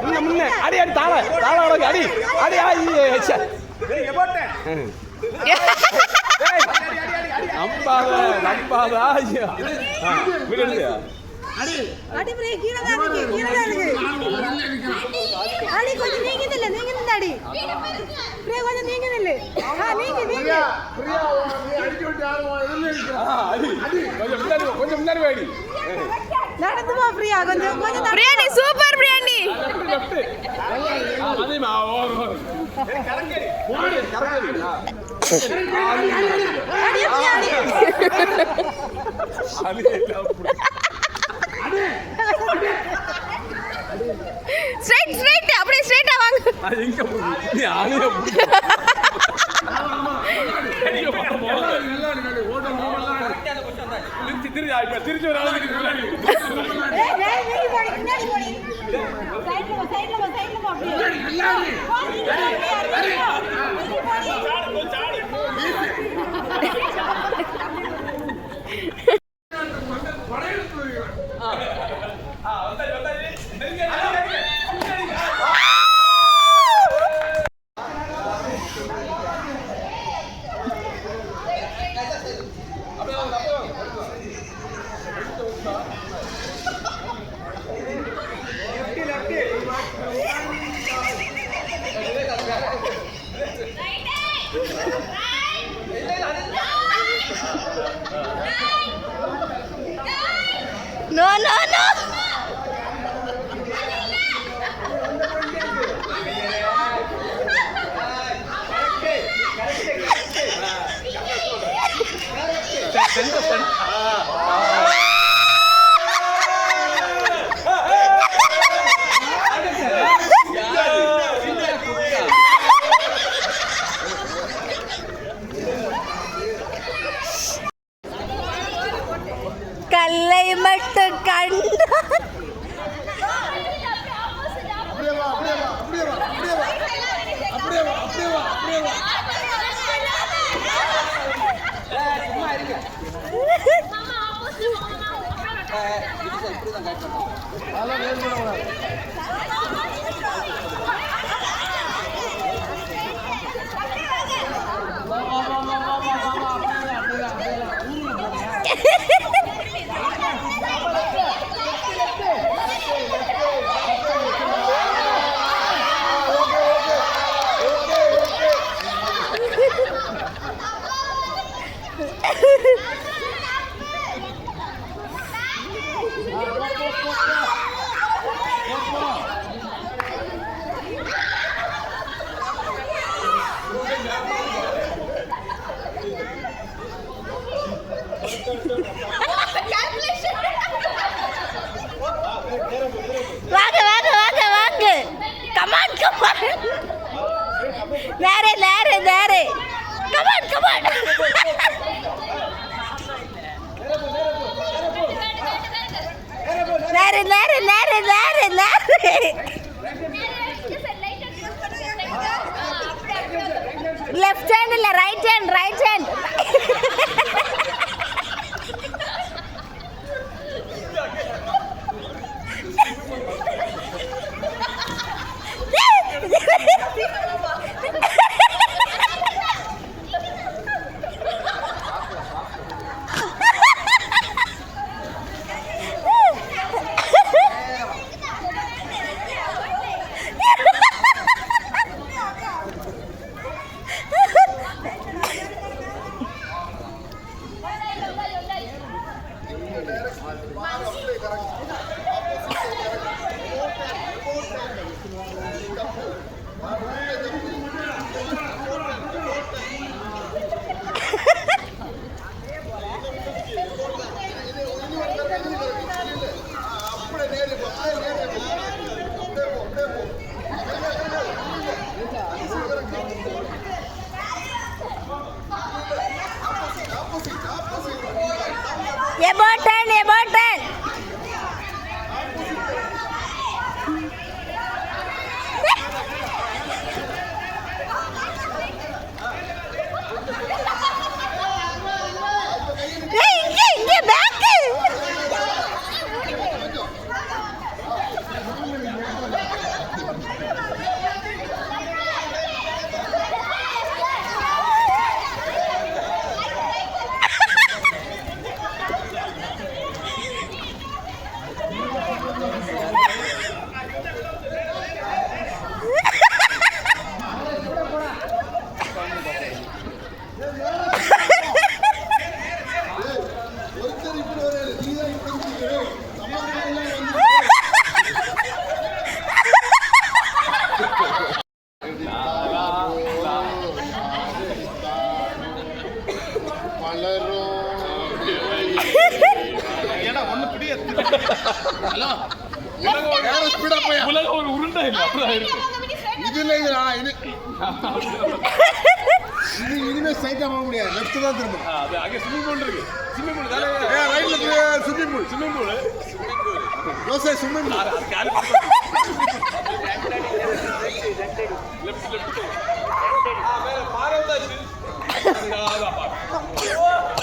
முன்ன முன்ன. அடி அடி தாள தாள அடி. அடி. ஏய், நம்பாத நம்பாத ஐயோ. ஆ, வீடு எடுங்க. அடி பிரியா கீழே தான் இருக்கு கீழே தான் இருக்கு. அடி கொஞ்சம் நீங்க நில்லு நீங்க நில்லு அடி. பிரியா கொஞ்சம் நீங்க நில்லு. ஆ நீங்க நீங்க. ஆ, அடி. கொஞ்சம் முன்னாடி வா, கொஞ்சம் முன்னாடி வாடி நடந்து வா பிரியா. கொஞ்சம் கொஞ்சம் பிரியாணி சூப்பர் பிரியாணி. பிரியா அப்படி. ஸ்ட்ரைட் ஸ்ட்ரைட் அப்படியே ஸ்ட்ரைட்டா வாங்க. அது எங்க போகுது? நீ ஆளையே புடி. எங்க போகுது? திருச்சி, திருச்சி, ஆ, இப்ப திருச்சி ஒரு ஆளுக்கு முன்னாடி. சைடுல சைடுல அப்படியே. काय किती इकडे सांगाय Ha ha ha! வாங்க வாங்க வாங்க வாங்க. கமான் கமான் நேரே நேரே நேரே கமான் கமான் நேரே நேரே நேரே நேரே நேரே லெஃப்ட் ஹேண்ட் இல்ல ரைட் ஹேண்ட் எபோட்டன் எபோட்டன் உலகம் ஒரு உருண்டை. இல்லை அப்படிதான் இருக்கு. இது இல்லை இது இது இது இனிமே ஸ்ட்ரைட்டா போக முடியாது. லெஃப்ட் தான் திரும்ப அது அங்க ஸ்விமிங் பூல் இருக்கு. ஸ்விமிங் பூல் தான ஏ ரைட்ல swimming pool swimming pool swimming pool யோசே swimming pool அது கால் லெஃப்ட் லெஃப்ட் ஆ மேல பாரவதா சில் அங்க ஆ பாரவதா